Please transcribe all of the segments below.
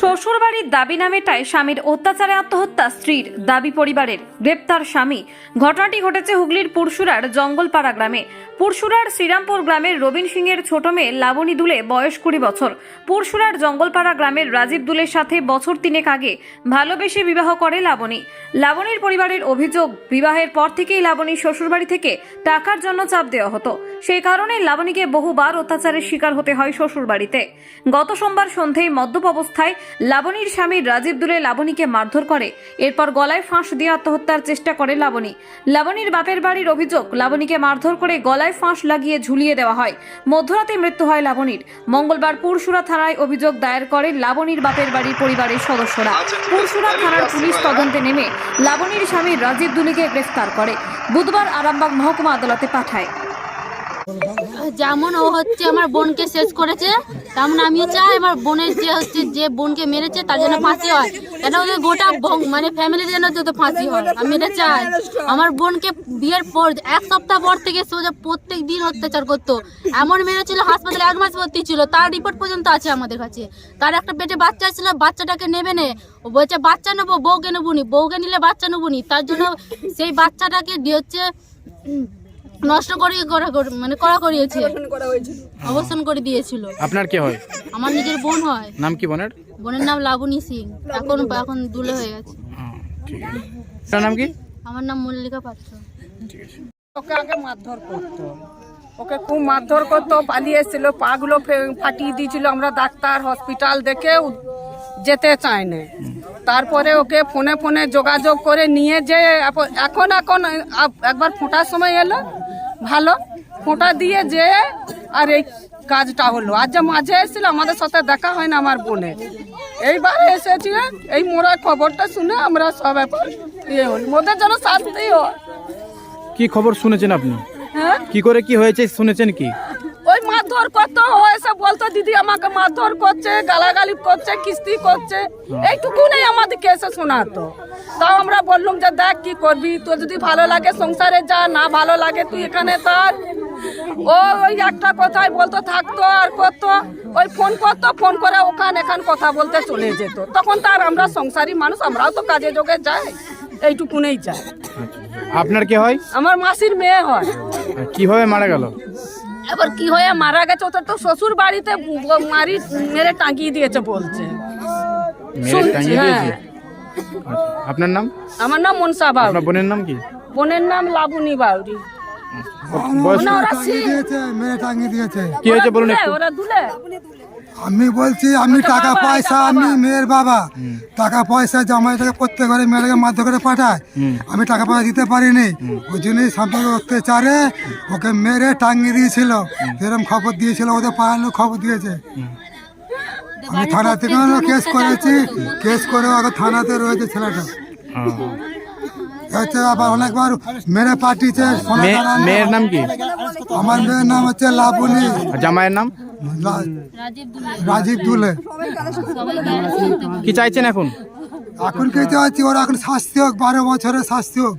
শ্বশুরবাড়ির দাবি না মেটায় স্বামীর অত্যাচারে আত্মহত্যা, স্ত্রীর দাবি পরিবারের গ্রেপ্তার স্বামী। ঘটনাটি ঘটেছে হুগলির পুরসুরার জঙ্গলপাড়া গ্রামে। পুরসুরার শ্রীরামপুর গ্রামের রবিন সিংয়ের ছোট মেয়ে লাবণী দুলে বয়স কুড়ি বছর। পুরসুরার জঙ্গলপাড়া গ্রামের রাজীব দুলের সাথে বছর তিনেক আগে ভালোবেসে বিবাহ করে লাবণী। লাবণীর পরিবারের অভিযোগ, বিবাহের পর থেকেই লাবণী শ্বশুরবাড়ি থেকে টাকার জন্য চাপ দেওয়া হতো। সেই কারণে লাবণীকে বহুবার অত্যাচারের শিকার হতে হয় শ্বশুরবাড়িতে। গত সোমবার সন্ধেয় মদ্যপ অবস্থায় লাবণীর স্বামী রাজীব দুলে লাবণীকে মারধর করে। এরপর গলায় ফাঁস দিয়ে আত্মহত্যার চেষ্টা করে লাবণী। লাবণীর বাপের বাড়ির অভিযোগ, লাবণীকে মারধর করে গলায় ফাঁস লাগিয়ে ঝুলিয়ে দেওয়া হয়। মধ্যরাতে মৃত্যু হয় লাবণীর। মঙ্গলবার পুরসুরা থানায় অভিযোগ দায়ের করে লাবণীর বাপের বাড়ির পরিবারের সদস্যরা। পুরসুরা থানার পুলিশ তদন্তে নেমে লাবণীর স্বামী রাজীব দুলিকে গ্রেফতার করে। বুধবার আরামবাগ মহকুমা আদালতে পাঠায়। যেমন ও হচ্ছে আমার বোনকে শেষ করেছে, তেমন আমিও চাই আমার বোনের যে হচ্ছে যে বোনকে মেরেছে তার জন্য ফাঁসি হয়। এটা ওদের গোটা মানে ফ্যামিলির জন্য যত ফাঁসি হয়। আমি এটা চাই। আমার বোনকে বিয়ের পর এক সপ্তাহ পর থেকে সোজা প্রত্যেক দিন অত্যাচার করতো। এমন মেরেছিল হাসপাতালে এক মাস ভর্তি ছিল, তার রিপোর্ট পর্যন্ত আছে আমাদের কাছে। তার একটা পেটে বাচ্চা ছিল, বাচ্চাটাকে নেবে নে। ও বলছে, বাচ্চা নেব, বউকে নেব নি, বউকে নিলে বাচ্চা নেব নি। তার জন্য সেই বাচ্চাটাকে দিয়ে হচ্ছে নষ্ট করে করা কর- মানে করা করিয়েছে। অবস্থান করে দিয়েছিল। আপনার কে হয়? আমার নিজের বোন হয়। নাম কি বোনের? বোনের নাম লাবণী সিং। এখন এখন দুলে হয়ে গেছে। হ্যাঁ, ঠিক আছে। আপনার নাম কি? আমার নাম মল্লিকা পাত্র। ওকে আগে মারধর করতো। ওকে খুব মারধর করতো পালিয়ে এসেছিল। পাগুলো ফে- ফাটিয়ে দিয়েছিল। আমরা ডাক্তার হসপিটাল দেখে যেতে চাই না তারপরে ওকে ফোনে ফোনে যোগাযোগ করে নিয়ে যে এখন এখন একবার ফোঁটার সময় এলো ভালো। ফোঁটা দিয়ে যে আর এই কাজটা হলো। আর যে মাঝে এসেছিল আমাদের সাথে দেখা হয় না আমার বোনের। এইবার এসেছি এই মোড়ার খবরটা শুনে আমরা সব এখন ইয়ে হল মোদের যেন শাস্তি হয়। কি খবর শুনেছেন আপনি? হ্যাঁ? কি করে কি হয়েছে শুনেছেন কি? মারধর করতো এসে বলতো দিদি আমাকে? মারধর করছে গালাগালি করছে কিস্তি করছে। এইটুকু নেই আমাদেরকে এসে শোনাতো। তাও আমরা বললাম যে দেখ কি করবি তোর যদি ভালো লাগে সংসারে যা না ভালো লাগে তুই এখানে থাক। ও ওই একটা কথাই বলতো থাকতো আর করতো। ওই ফোন করতো ফোন করে ওখান এখান কথা বলতে চলে যেত। তখন তার আমরা সংসারী মানুষ আমরাও তো কাজে যোগে যাই। এইটুকুনেই যাই আপনার কে হয়? আমার মাসির মেয়ে হয়। আর কীভাবে মারা গেল? এবার কি হয়ে মারা গেছে? ওটা তো শ্বশুর বাড়িতে মারি মেরে টাঙিয়ে দিয়েছে বলছে। শুনছি, হ্যাঁ। আপনার নাম? আমার নাম মনসা বাউরি। আপনার বোনের নাম কি? বোনের নাম লাবুনি বাউরি। ওরা দিয়েছে মেরে টাঙিয়ে দিয়েছে। কি হয়েছে বলুন একটু। ওরা দুলে আমি বলছি আমি টাকা পয়সা আমি মেয়ের বাবা। টাকা পয়সা জামাই থেকে প্রত্যেক ঘরে মেয়েকে মাধ্য করে পাঠায়। আমি টাকা পয়সা দিতে পারিনি। ওই জন্যই সম্পর্ক অত্যাচারে ওকে মেরে টাঙিয়ে দিয়েছিল। এরকম খবর দিয়েছিল ওদের পাড়ার লোক খবর দিয়েছে। আমি থানা থেকে কেস করেছি। কেস করে ওকে থানাতে রয়েছে ছেলেটা। হ্যাঁ। হচ্ছে আবার অনেকবার মেরে পাঠিয়েছে মেয়ের নাম কি? আমার মেয়ের নাম হচ্ছে লাবণী। জামাইয়ের নাম? লা- রাজীব দুলে। কি চাইছেন এখন? এখন কে চাচ্ছি ওরা এখন শাস্তি হোক বারো বছরের শাস্তি হোক।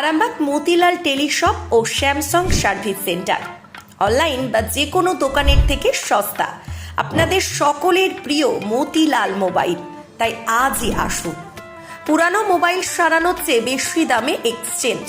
আরামবাগ মতিলাল টেলিশপ ও স্যামসাং সার্ভিস সেন্টার। অনলাইন বা যে কোনো দোকানের থেকে সস্তা। আপনাদের সকলের প্রিয় মতিলাল মোবাইল। তাই আজই আসুন। পুরানো মোবাইল সারানোর চেয়ে বেশি দামে এক্সচেঞ্জ।